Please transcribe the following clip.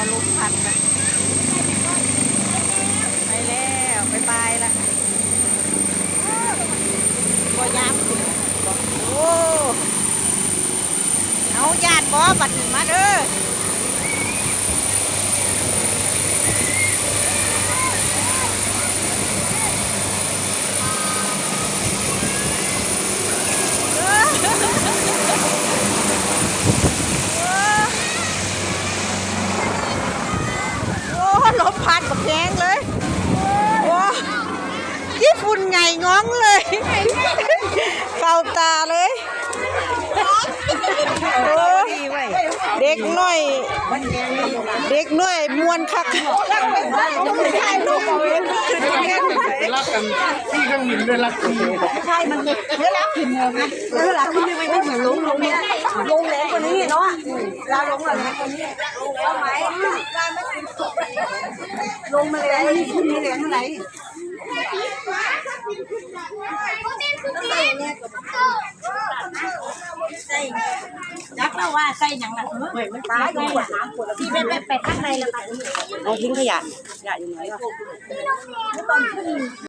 ็ล้มพันละไปแล้วไปบายละบอยามนบอกโอ้เอาญาติบอบัดมาเด้อ ญี่ปุ่นไงง้องเลย เข้าตาเลยโอ้เด็กน้อย เด็กน้อยมวนคักรักกันที่เครื่องบินด้วยรักที่ใช่มันเวลาขึ้นเงินนะเวลาขึ้นไม่ไม่เหมือนลงลงเนี่ยลงแรงกว่านี้เนาะลาลงแรงกว่านี้ลงแล้วไหมลาไม่ถึงลงมาแรงนี่ขึ้นนี่แรงเท่าไหร่ กษ์เราว่าใส่หยังล่ะเออมันตายดีกว่าน้ำขวดที่เป็นแบบแปดข้างในแล้วกันเอาทิ้งขยะขยะอยู่ไหนวะ